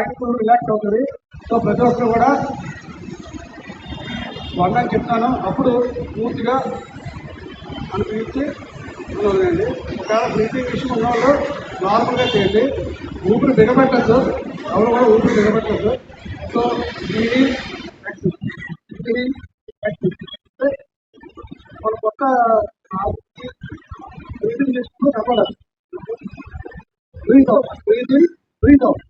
Mind కూడా relax అవుతుంది. So ప్రతి ఒక్కరు కూడా వన్ చెప్తాను. అప్పుడు పూర్తిగా అనిపించి ఉండండి ఒకవేళ బ్రీతింగ్ ఇష్యూ ఉన్న వాళ్ళు నార్మల్గా చేయండి. ఊపిరి దిగబెట్టద్దు. ఎవరు కూడా ఊపిరి దిగబెట్టద్దు. సో ఇది ఇది మన కొత్త బ్రీతింగ్ చేసుకుంటూ చెప్పలేదు breath out breathing breath out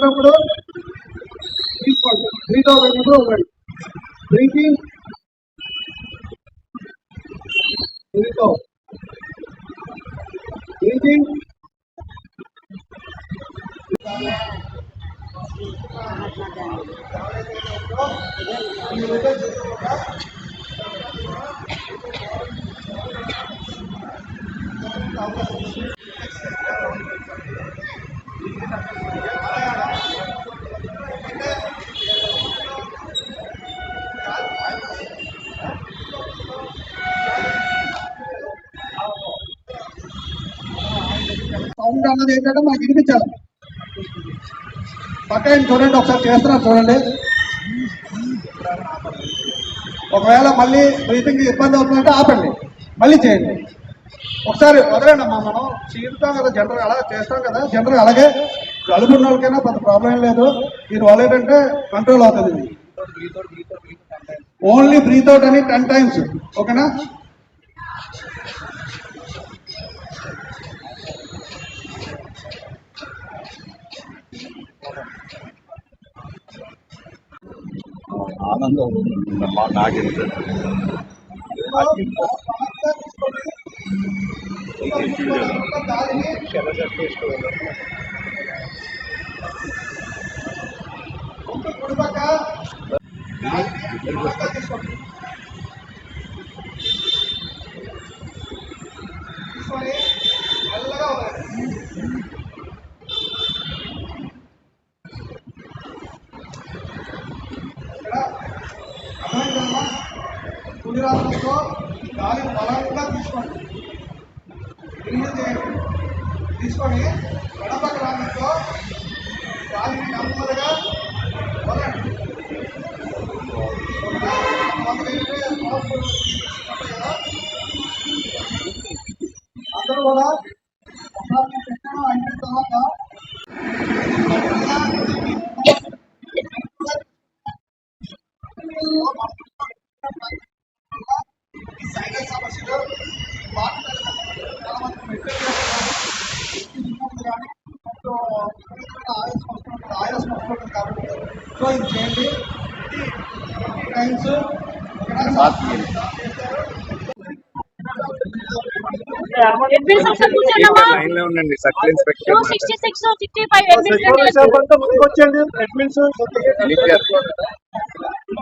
breathing అని చెప్పినప్పుడు తీసుకోండి బ్రీత్ అవుట్ అయినప్పుడు ఒకటి breathing breath out breathing sound అన్నది ఏంటంటే మాకు వినిపించాలి పక్కన చూడండి ఒకసారి చేస్తున్నారు చూడండి ఒకవేళ మళ్ళీ బ్రీతింగ్ ఇబ్బంది అవుతుందంటే ఆపండి. మళ్ళీ చేయండి. ఒకసారి వదలండి అమ్మా మనం చీరుతాం కదా జనరల్ అలా చేస్తాం కదా జనరల్ అలాగే జలుబు ఉన్న వాళ్ళకైనా పెద్ద ప్రాబ్లం ఏం లేదు. మీరు వదిలేటంటే కంట్రోల్ అవుతుంది ఓన్లీ బ్రీత్ అవుట్ అని టెన్ టైమ్స్ ఓకేనా? ఆనందం మా నాగేంద్ర మెల్లగా వదలండి. ఇక్కడ అర్థమైందమ్మా కుడి దాని గాలి బలంగా తీసుకోండి. ఇన్హేల్ చేయండి. తీసుకొని ఎడపక్క రాష్ట్రంలో గాలిని నెమ్మదిగా వదలండి. అందరూ కూడా ఒకసారి పెట్టడం అయిన తర్వాత సో ఇది చేయండి టైమ్స్ ఉండండి circle inspector sixty six sixty five admin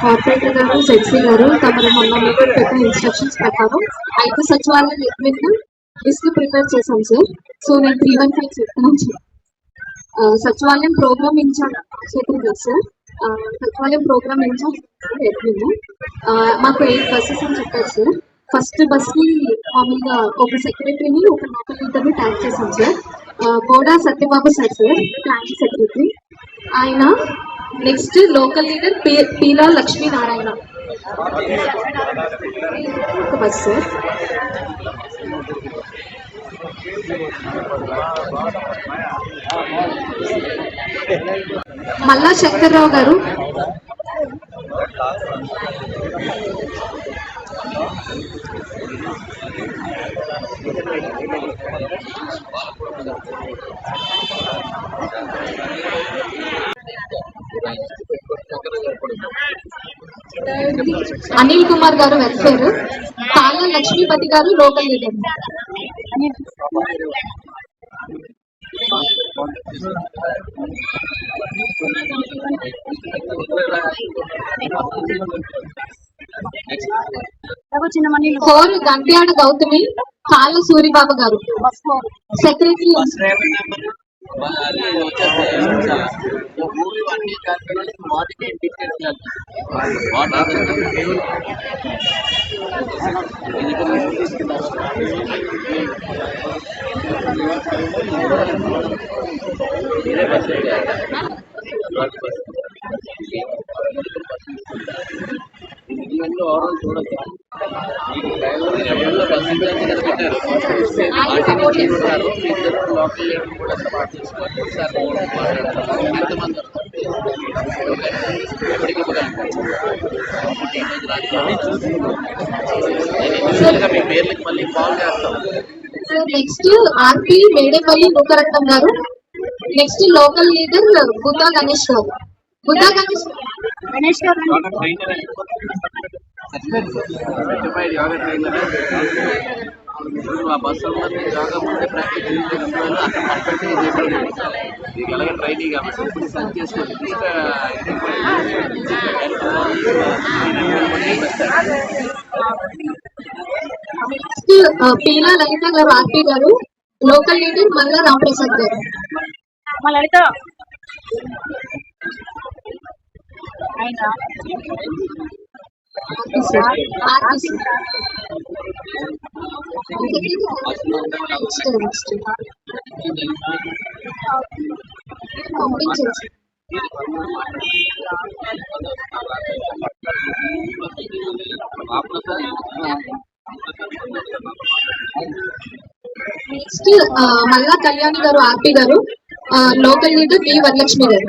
corporator గారు సెక్సీ గారు తమ మొన్న పెట్టిన ఇన్స్ట్రక్షన్స్ ప్రకారం ఐదు సచివాలయం అడ్మిట్ లిస్ట్ ప్రిపేర్ చేశాను సార్ సో నేను త్రీ వన్ ఫైవ్ చెప్తున్నాను సార్ సచివాలయం programme in charge Shekar sir సచివాలయం ప్రోగ్రామ్ ఇన్ఛార్జ్ అడ్మిన్ మాకు ఎయిట్ బస్సెస్ అని చెప్పారు సార్ ఫస్ట్ బస్ని మామూలుగా ఒక సెక్రటరీని ఒక లోకల్ లీడర్ని ట్యాగ్ చేశాం సార్ ఆ, Satyababu sir sir planning secretary ఆయన next local leader Peela Lakshminarayana ఒక బస్ మల్లా శంకర్రావు గారు. అనిల్ కుమార్ గారు వెల్ఫేర్ పాల లక్ష్మీపతి గారు local leader. Four Gantyada Gautami Pala Suribabu గారు. సెక్రటరీ మూవీ వన్ ఇయర్ కార్యక్రమానికి మార్నింగ్ డీటెయిల్స్ వాట్ ఇంగ్లాండ్లో ఓవరాల్ చూడదు మీకు డ్రైవర్ ఎవరిలో ఇద్దరు లోకల్ కూడా ఎంతమంది మీ పేర్లకి మళ్ళీ కాల్ చేస్తాం నెక్స్ట్ ఆర్పి మేడేపల్లి ముఖరత్నం గారు next local leader Buddha Ganesh గారు బుద్ధా గణేష్ గణేష్ గారు సర్టిఫైడ్ యోగా ట్రైనర్ ఆ బస్సు అందరినీ యోగా ముందే ప్రాక్టీస్ చేయించడం అక్కడ పర్ఫెక్ట్గా మీకు ఎలాగ ట్రైనింగ్ కాబట్టి ఇప్పుడు సెర్చ్ చేసుకోండి నెక్స్ట్ పీలా లలిత గారు ఆర్పి గారు లోకల్ లీడర్ మల్లా రామప్రసాద్ గారు. మా లలిత. ఆర్పి నెక్స్ట్ నెక్స్ట్ మల్లా కళ్యాణి గారు ఆర్పి గారు uh, local leader B Varalakshmi గారు.